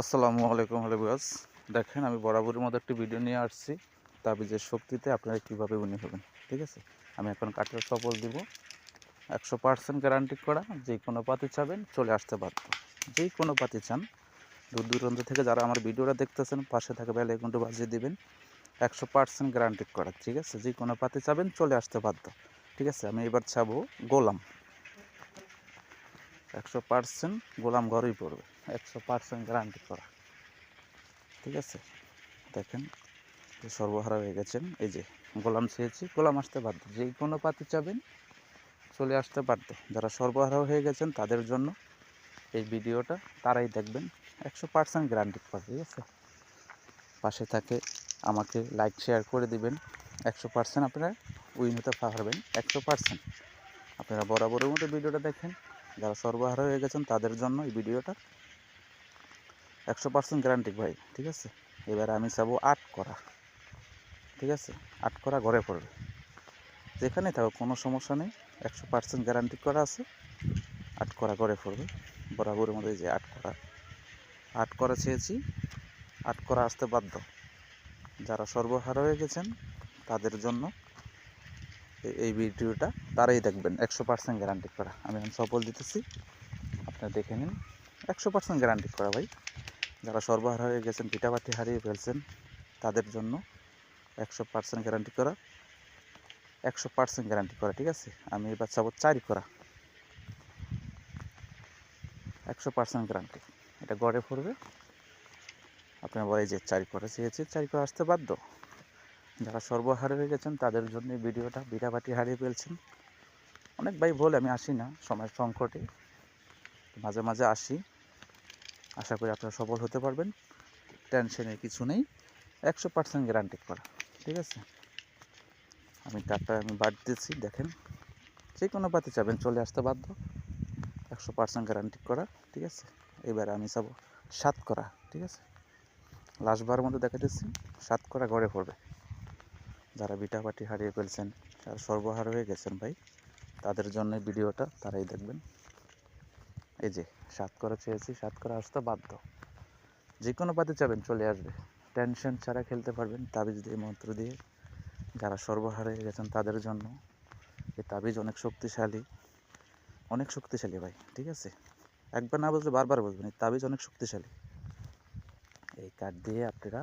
আসসালামু আলাইকুম, হ্যালো দেখেন, আমি বরাবরের মতো একটি ভিডিও নিয়ে আসছি। তাবিজের শক্তিতে আপনারা কীভাবে উনি হবেন, ঠিক আছে? আমি এখন কাঠের সফল দিব। একশো পার্সেন্ট গ্যারান্টি করা, যে কোনো পাতি চাবেন, চলে আসতে বাধ্য। যে কোনো পাতি চান, দূর দূরান্ত থেকে যারা আমার ভিডিওটা দেখতেছেন, পাশে থাকা বেলা ঘণ্টা বাজিয়ে দেবেন। একশো পার্সেন্ট গ্যারান্টি করা, ঠিক আছে? যে কোনো পাতি চাবেন, চলে আসতে বাধ্য, ঠিক আছে? আমি এবার চাবো গোলাম। একশো পার্সেন্ট গোলাম ঘরেই পড়বে। একশো পার্সেন্ট গ্যারান্টি করা। ঠিক আছে? দেখেন সর্বহারা হয়ে গেছেন এই যে, গোলাম চেয়েছি গোলাম আসতে বাধ্য। যে কোনো পাতি চাবেন, চলে আসতে বাধ্য। যারা সর্বহারা হয়ে গেছেন, তাদের জন্য এই ভিডিওটা তারাই দেখবেন। একশো পার্সেন্ট গ্যারান্টি করা, ঠিক আছে? পাশে থাকে, আমাকে লাইক শেয়ার করে দিবেন। একশো পার্সেন্ট আপনারা উইন হতে পারবেন একশো পার্সেন্ট। আপনারা বরাবরের মতো ভিডিওটা দেখেন। যারা সর্বহারা হয়ে গেছেন, তাদের জন্য এই ভিডিওটা একশো পার্সেন্ট গ্যারান্টি ভাই, ঠিক আছে? এবার আমি চাবো আট করা, ঠিক আছে? আট করা ঘরে পড়বে। যেখানে থাকো কোনো সমস্যা নেই। একশো পার্সেন্ট গ্যারান্টি করা আছে, আট করা ঘরে পড়বে। বরাবরের মধ্যে যে আট করা। আট করা চেয়েছি, আট করা আসতে বাধ্য। যারা সর্বহারা হয়ে গেছেন, তাদের জন্য এই ভিডিওটা তারাই দেখবেন, একশো পার্সেন্ট গ্যারান্টি করা। আমি এখন সফল দিতেছি, আপনারা দেখে নিন। একশো পার্সেন্ট গ্যারান্টি করা ভাই। যারা সর্বহারা হয়ে গেছেন পিঠাপাটি হারিয়ে ফেলছেন, তাদের জন্য একশো পার্সেন্ট গ্যারান্টি করা, একশো পার্সেন্ট গ্যারান্টি করা, ঠিক আছে? আমি এবার চাবো চারি করা। একশো পার্সেন্ট গ্যারান্টি এটা গড়ে পড়বে আপনার বলে যে চারি করা চেয়েছে, চারি করা আসতে বাধ্য। যারা সর্বহারা হয়ে গেছেন, তাদের জন্য ভিডিওটা পিঠাপাটি হারিয়ে ফেলছেন। অনেক ভাই বলে, আমি আসি না, সময়ের সংকটে। মাঝে মাঝে আসি। আশা করি আপনারা সফল হতে পারবেন। টেনশনের কিছু নেই। একশো পার্সেন্ট গ্যারান্টি করা। ঠিক আছে? আমি কার্ডটা আমি বাদ দিচ্ছি দেখেন। যে কোনো পাতি চাবেন চলে আসতে বাধ্য। একশো পার্সেন্ট গ্যারান্টি করা, ঠিক আছে? এবার আমি চাবো সাত করা, ঠিক আছে? লাস্ট লাস্টবার মধ্যে দেখা দিচ্ছি। সাত করা ঘরে পড়বে। যারা বিটাপাটি হারিয়ে ফেলছেন, যারা সর্বহারা হয়ে গেছেন ভাই, তাদের জন্য ভিডিওটা, তারাই দেখবেন। এই যে, সাত করা চেয়েছি, সাত করা আসতে বাধ্য। যে কোনো পাতে চাবেন, চলে আসবে। টেনশন ছাড়া খেলতে পারবেন, তাবিজ দিয়ে, মন্ত্র দিয়ে। যারা সর্বহারা গেছেন তাদের জন্য। এই তাবিজ অনেক শক্তিশালী। অনেক শক্তিশালী ভাই, ঠিক আছে? একবার না বুঝলে বারবার বুঝবেন এই তাবিজ অনেক শক্তিশালী। এই কার্ড দিয়ে আপনারা